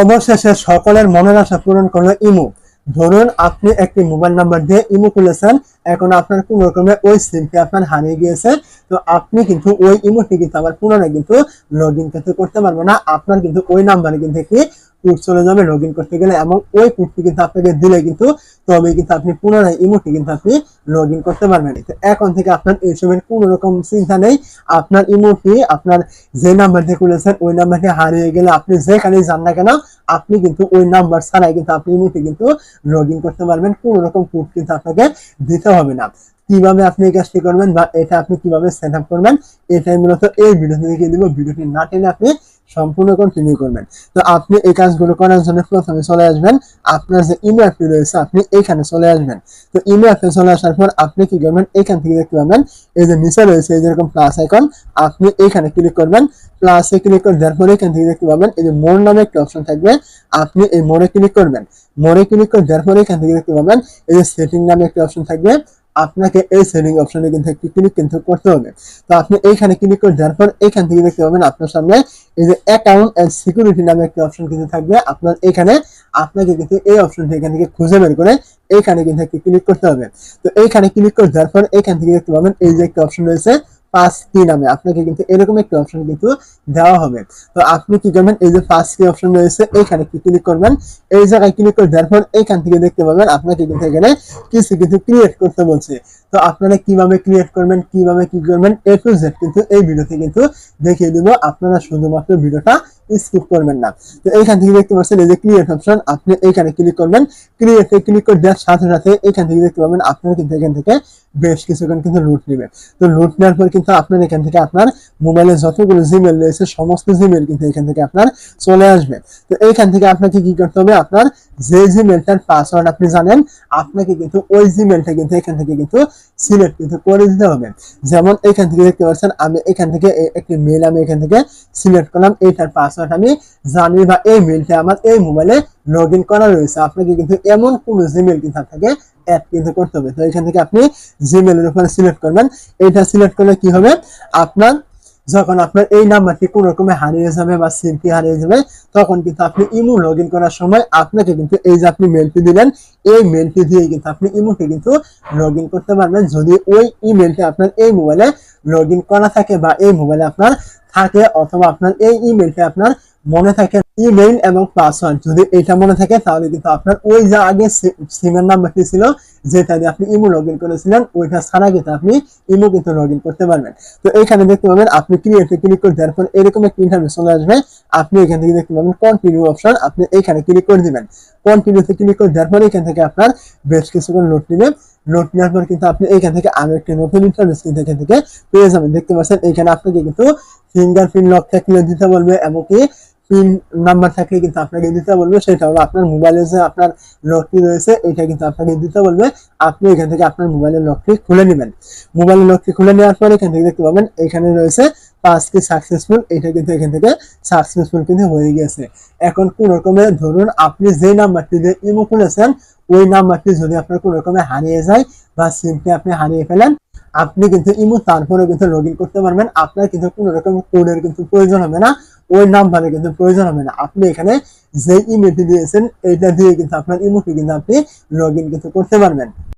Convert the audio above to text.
অবশেষে সকলের মনের আশা পূরণ করল ইমো। ধরুন, আপনি একটি মোবাইল নাম্বার দিয়ে ইমু খুলেছেন, এখন আপনার কোন রকমের ওই সিমটি আপনার হারিয়ে গিয়েছে, তো আপনি কিন্তু ওই ইমোটি কিন্তু আবার পুনরায় কিন্তু লগ ইন করতে পারবেন না। আপনার কিন্তু ওই নাম্বারে কিন্তু একটি কোড চলে যাবে লগ করতে গেলে এবং ওই কোডটি কিন্তু আপনাকে দিলে কিন্তু তবে কিন্তু আপনি পুনরায় ইমোটি কিন্তু আপনি লগ করতে পারবেন। তো এখন থেকে আপনার এই এইসবের কোনো রকম চিন্তা নেই, আপনার ইমোটি আপনার যে নাম্বার দিয়ে খুলেছেন, ওই নাম্বারটি হারিয়ে গেলে আপনি যেখানে যান না কেন, আপনি কিন্তু ওই নাম্বার ছাড়াই কিন্তু আপনি ইমোটি কিন্তু লগ করতে পারবেন। কোনো রকম কোড কিন্তু আপনাকে দিতে হবে না। কীভাবে আপনি এই কাজটি করবেন বা এটা আপনি কীভাবে সেট আপ করবেন, এটাই মূলত এই ভিডিওতে দেখিয়ে দিব। ভিডিওটি না টেনে আপনি সম্পূর্ণ কন্টিনিউ করবেন। তো আপনি এই কাজগুলো করার জন্য প্রথমে চলে আসবেন। আপনার যে ইমেল অ্যাপটি রয়েছে, আপনি এইখানে চলে আসবেন। তো ইমেল অ্যাপে চলে আসার পর আপনি কি করবেন? এইখান থেকে দেখতে পাবেন, এই যে নিচে রয়েছে, এই যেরকম প্লাস আইকন আপনি এইখানে ক্লিক করবেন। প্লাসে ক্লিক করে দেওয়ার পরে এখান থেকে দেখতে পাবেন, এই যে মোর নামে একটা অপশন থাকবে। আপনি এই মোড়ে ক্লিক করবেন। মোড়ে ক্লিক করে দেওয়ার পরে এখান থেকে দেখতে পাবেন, এই যে সেটিং নামে একটা অপশন থাকবে। আপনাকে এই সেভিং অপশনে কিন্তু একটি ক্লিক কিন্তু করতে হবে। তো আপনি এইখানে ক্লিক করে দেওয়ার পর এইখান থেকে দেখতে পাবেন আপনার সামনে এই যে অ্যাকাউন্ট অ্যান্ড সিকিউরিটি নামে একটি অপশন কিন্তু থাকবে। আপনার এখানে আপনাকে কিন্তু এই অপশনটি এখান থেকে খুঁজে বের করে এইখানে কিন্তু একটি ক্লিক করতে হবে। তো এইখানে ক্লিক করে দেওয়ার পর এইখান থেকে দেখতে পাবেন এই যে একটি অপশন রয়েছে পাঁচ কি নামে। আপনাকে কিন্তু এরকম একটি অপশন কিন্তু দেওয়া হবে। তো আপনি কি করবেন? এই যে পাঁচ কি অপশন রয়েছে, এখানে কি ক্লিক করবেন? এই জায়গায় ক্লিক করে দেওয়ার পর এখান থেকে দেখতে পাবেন আপনাকে কিন্তু এখানে কিছু কিছু ক্রিয়েট করতে বলছে। তো আপনারা কীভাবে ক্রিয়েট করবেন, কীভাবে কি করবেন এ টু জেড কিন্তু এই ভিডিওতে কিন্তু দেখিয়ে দিব। আপনারা শুধুমাত্র ভিডিওটা স্কিপ করবেন না। তো এইখান থেকে দেখতে পাচ্ছেন এই যে ক্রিয়েট অপশন আপনি এইখানে ক্লিক করবেন। ক্রিয়েটে ক্লিক করে দেওয়ার সাথে সাথে এইখান থেকে দেখতে পাবেন আপনার কিন্তু এখান থেকে বেশ কিছুক্ষণ কিন্তু লুট নেবে তো লুট নেওয়ার পর কিন্তু আপনার এখান থেকে আপনার মোবাইলে যতগুলো জিমেল রয়েছে, সমস্ত জিমেল কিন্তু এখান থেকে আপনার চলে আসবে। তো এইখান থেকে আপনাকে কি করতে হবে? আপনার যে জিমেলটার পাসওয়ার্ড আপনি জানেন, আপনাকে কিন্তু ওই জিমেলটা কিন্তু এখান থেকে কিন্তু সিলেক্ট কিন্তু করে দিতে হবে। যেমন এখান থেকে দেখতে পাচ্ছেন, আমি এখান থেকে একটি মেল আমি এখান থেকে সিলেক্ট করলাম, এইটার পাসওয়ার্ড আমি জানি বা এই মেলটা আমার এই মোবাইলে লগ ইন করা রয়েছে আপনাকে কিন্তু এমন কোনো জিমেল কিন্তু আপনাকে অ্যাড কিন্তু করতে হবে তো এখান থেকে আপনি জিমেলের উপরে সিলেক্ট করবেন এইটা সিলেক্ট করলে কি হবে? আপনার যখন আপনার এই নাম্বারটি কোন রকমে হারিয়ে যাবে বা সিমটি হারিয়ে যাবে, তখন কিন্তু আপনি ইমো লগ ইন করার সময় আপনাকে কিন্তু এই যে আপনি মেলটি দিলেন, এই মেলটি দিয়ে কিন্তু আপনি ইমোতে কিন্তু লগ ইন করতে পারবেন যদি ওই ইমেলটি আপনার এই মোবাইলে লগ ইন করা থাকে বা এই মোবাইলে আপনার থাকে অথবা আপনার এই ইমেলটি আপনার মনে থাকে ইমেইল এবং পাসওয়ার্ড যদি এটা মনে থাকে, তাহলে কিন্তু আপনার ওই যে আগে সিমের নাম্বারটি ছিল, যেটা দিয়ে আপনি ইমো লগ ইন করেছিলেন, ওইটা ছাড়া কিন্তু আপনি ইমো কিন্তু লগ করতে পারবেন। তো এখানে দেখতে পাবেন, আপনি ক্রিয়েটে ক্লিক করে দেওয়ার পর এরকম একটা ইন্টারভিউ চলে আসবে। আপনি এখান থেকে দেখতে পাবেন কন্টিনিউ অপশন আপনি এইখানে ক্লিক করে দিবেন। কন্টিনিউতে ক্লিক করে দেওয়ার পর এখান থেকে আপনার বেশ কিছুক্ষণ নোট নেবে। নোট নেওয়ার পর কিন্তু আপনি এইখান থেকে আরও একটি নতুন ইন্টারভিউ কিন্তু এখান থেকে পেয়ে যাবেন। দেখতে পাচ্ছেন, এখানে আপনাকে কিন্তু ফিঙ্গারপ্রিন্ট লক থাকলে দিতে বলবে এবং কি পিন নাম্বার থাকলে কিন্তু আপনাকে দিতে বলবে, সেটা হলো আপনার মোবাইলে যে আপনার লকটি রয়েছে, এটা কিন্তু আপনাকে দিতে বলবে। আপনি এখান থেকে আপনার মোবাইলের লকটি খুলে নেবেন। মোবাইলের লকটি খুলে নেওয়ার পরে এখান থেকে দেখতে পাবেন, এখানে রয়েছে পাঁচ কি সাকসেসফুল এটা কিন্তু এখান থেকে সাকসেসফুল কিন্তু হয়ে গেছে। এখন কোন রকমের ধরুন আপনি যে নাম্বারটি দিয়ে ইমো খুলেছেন, ওই নাম্বারটি যদি আপনার কোন রকমে হারিয়ে যায় বা সিমটি আপনি হারিয়ে ফেলেন আপনি কিন্তু ইমো তারপরে কিন্তু লগ করতে পারবেন। আপনার কিন্তু কোনো রকম কোডের কিন্তু প্রয়োজন হবে না। ওই নাম্বারে কিন্তু প্রয়োজন হবে না। আপনি এখানে যে ইমেলটি দিয়েছেন, এইটা দিয়ে কিন্তু আপনার ইমোটি কিন্তু আপনি লগ কিন্তু করতে পারবেন।